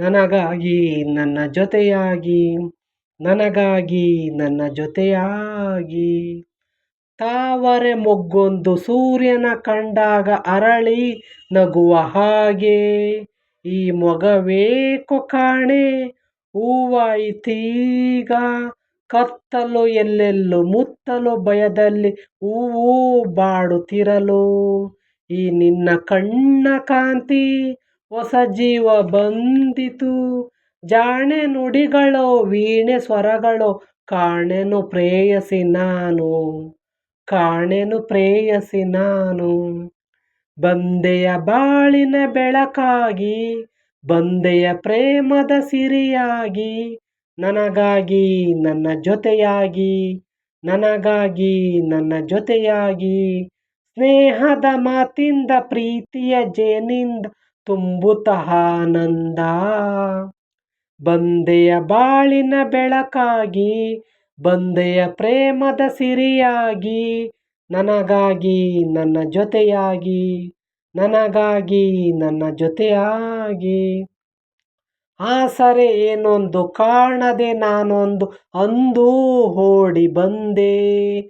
ನನಗಾಗಿ ನನ್ನ ಜೊತೆಯಾಗಿ, ನನಗಾಗಿ ನನ್ನ ಜೊತೆಯಾಗಿ. ತಾವರೆ ಮೊಗ್ಗೊಂದು ಸೂರ್ಯನ ಕಂಡಾಗ ಅರಳಿ ನಗುವ ಹಾಗೆ. ಈ ಮೊಗವೇಕೋ ಕಾಣೆ ಹೂವಾಯಿತೀಗ ಕತ್ತಲು ಎಲ್ಲೆಲ್ಲೂ ಮುತ್ತಲು ಭಯದಲ್ಲಿ ಹೂವು ಬಾಡುತ್ತಿರಲು. ಈ ನಿನ್ನ ಕಣ್ಣ ಕಾಂತಿ ಹೊಸ ಜೀವ ಬಂದಿತು. ಜಾಣೆ ನುಡಿಗಳೋ, ವೀಣೆ ಸ್ವರಗಳೋ, ಕಾಣೆನು ಪ್ರೇಯಸಿ ನಾನು. ಕಾಣೆನು ಪ್ರೇಯಸಿ ನಾನು. ಬಂದೆಯ ಬಾಳಿನ ಬೆಳಕಾಗಿ, ಬಂದೆಯ ಪ್ರೇಮದ ಸಿರಿಯಾಗಿ, ನನಗಾಗಿ ನನ್ನ ಜೊತೆಯಾಗಿ, ನನಗಾಗಿ ನನ್ನ ಜೊತೆಯಾಗಿ, ಸ್ನೇಹದ ಮಾತಿಂದ, ಪ್ರೀತಿಯ ಜೇನಿಂದ ತುಂಬುತ್ತ ಆನಂದ ಬಂದೆಯ ಬಾಳಿನ ಬೆಳಕಾಗಿ, ಬಂದೆಯ ಪ್ರೇಮದ ಸಿರಿಯಾಗಿ, ನನಗಾಗಿ ನನ್ನ ಜೊತೆಯಾಗಿ, ನನಗಾಗಿ ನನ್ನ ಜೊತೆಯಾಗಿ. ಆಸರೆ ಏನೊಂದು ಕಾಣದೆ ನಾನೊಂದು ಅಂದು ಓಡಿ ಬಂದೆ.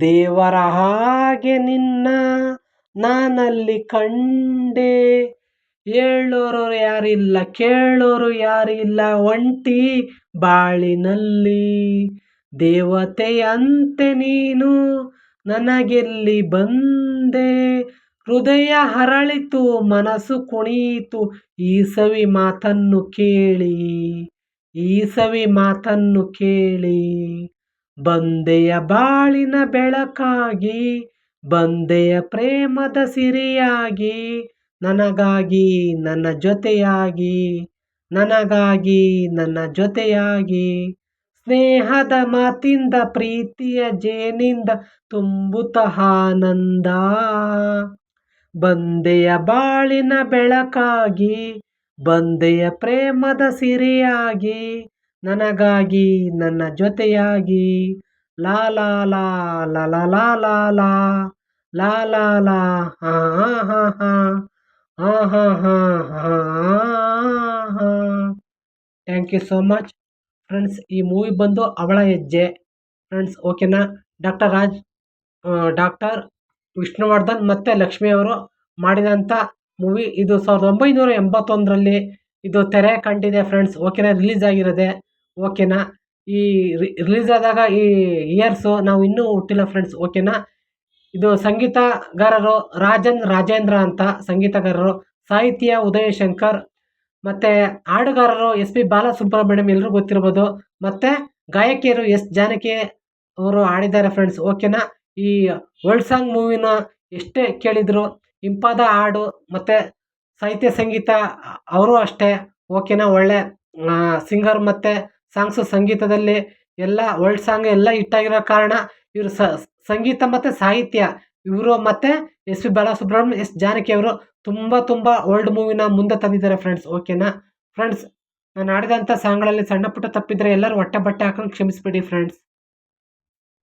ದೇವರ ಹಾಗೆ ನಿನ್ನ ನಾನಲ್ಲಿ ಕಂಡೆ. ಹೇಳೋರು ಯಾರಿಲ್ಲ ಕೇಳೋರು ಯಾರಿಲ್ಲ ಒಂಟಿ ಬಾಳಿನಲ್ಲಿ, ದೇವತೆಯಂತೆ ನೀನು ನನಗೆಲ್ಲಿ ಬಂದೆ? ಹೃದಯ ಹರಳಿತು, ಮನಸ್ಸು ಕುಣಿಯಿತು. ಈ ಸವಿ ಮಾತನ್ನು ಕೇಳಿ ಈ ಸವಿ ಮಾತನ್ನು ಕೇಳಿ. ಬಂದೆಯ ಬಾಳಿನ ಬೆಳಕಾಗಿ, ಬಂದೆಯ ಪ್ರೇಮದ ಸಿರಿಯಾಗಿ ನನಗಾಗಿ ನನ್ನ ಜೊತೆಯಾಗಿ ನನಗಾಗಿ ನನ್ನ ಜೊತೆಯಾಗಿ ಸ್ನೇಹದ ಮಾತಿಂದ ಪ್ರೀತಿಯ ಜೇನಿಂದ ತುಂಬುತ ಆನಂದ ಬಂದೆಯ ಬಾಳಿನ ಬೆಳಕಾಗಿ ಬಂದೆಯ ಪ್ರೇಮದ ಸಿರಿಯಾಗಿ ನನಗಾಗಿ ನನ್ನ ಜೊತೆಯಾಗಿ ಲಾಲಾಲಾ ಲಾ ಲಾ ಲಾ ಲಾ ಲಾ ಲಾ ಲಾ ಲಾ ಲಾ ಲಾ ಹಾ ಹಾ ಹಾ ಹಾ ಹಾ ಹಾ ಹಾ ಹಾ thank you so much friends ಈ ಮೂವಿ ಬಂದು ಅವಳ ಹೆಜ್ಜೆ. ಫ್ರೆಂಡ್ಸ್ ಓಕೆನಾ ಡಾಕ್ಟರ್ ರಾಜ್ ಡಾಕ್ಟರ್ ವಿಷ್ಣುವರ್ಧನ್ ಮತ್ತು ಲಕ್ಷ್ಮಿ ಅವರು ಮಾಡಿದಂಥ ಮೂವಿ ಇದು ಸಾವಿರದ ಒಂಬೈನೂರ ಎಂಬತ್ತೊಂದರಲ್ಲಿ ಇದು ತೆರೆ ಕಂಡಿದೆ ಫ್ರೆಂಡ್ಸ್ ಓಕೆನಾ ರಿಲೀಸ್ ಆಗಿರೋದೆ. ಓಕೆನಾ ಈ ರಿಲೀಸ್ ಆದಾಗ ಈ ಇಯರ್ಸು ನಾವು ಇನ್ನೂ ಹುಟ್ಟಿಲ್ಲ ಫ್ರೆಂಡ್ಸ್ ಓಕೆನಾ ಇದು ಸಂಗೀತಗಾರರು ರಾಜನ್ ರಾಜೇಂದ್ರ ಅಂತ ಸಂಗೀತಗಾರರು ಸಾಹಿತ್ಯ ಉದಯ ಶಂಕರ್ ಮತ್ತು ಹಾಡುಗಾರರು ಎಸ್ ಪಿ ಬಾಲಸುಬ್ರಹ್ಮಣ್ಯಂ ಎಲ್ಲರೂ ಗೊತ್ತಿರ್ಬೋದು. ಮತ್ತು ಗಾಯಕಿಯರು ಎಸ್ ಜಾನಕಿ ಅವರು ಹಾಡಿದ್ದಾರೆ ಫ್ರೆಂಡ್ಸ್ ಓಕೆನಾ ಈ ವರ್ಲ್ಡ್ ಸಾಂಗ್ ಮೂವಿನ ಎಷ್ಟೇ ಕೇಳಿದ್ರು ಇಂಪಾದ ಹಾಡು ಮತ್ತು ಸಾಹಿತ್ಯ ಸಂಗೀತ ಅವರು ಅಷ್ಟೇ. ಓಕೆನಾ ಒಳ್ಳೆ ಸಿಂಗರ್ ಮತ್ತು ಸಾಂಗ್ಸು ಸಂಗೀತದಲ್ಲಿ ಎಲ್ಲ ವರ್ಲ್ಡ್ ಸಾಂಗ್ ಎಲ್ಲ ಹಿಟ್ಟಾಗಿರೋ ಕಾರಣ ಇವರು ಸಂಗೀತ ಮತ್ತು ಸಾಹಿತ್ಯ, ಇವರು ಮತ್ತು S P Balasubrahmanya, S Janaki ಅವರು ತುಂಬ ತುಂಬ ಓಲ್ಡ್ ಮೂವಿನ ಮುಂದೆ ತಂದಿದ್ದಾರೆ ಫ್ರೆಂಡ್ಸ್ ಓಕೆನಾ ಫ್ರೆಂಡ್ಸ್ ನಾನು ಆಡಿದಂಥ ಸಾಂಗ್ಗಳಲ್ಲಿ ಸಣ್ಣ ಪುಟ್ಟ ತಪ್ಪಿದ್ರೆ ಎಲ್ಲರೂ ಹೊಟ್ಟೆ ಬಟ್ಟೆ ಹಾಕೊಂಡು ಕ್ಷಮಿಸ್ಬಿಡಿ ಫ್ರೆಂಡ್ಸ್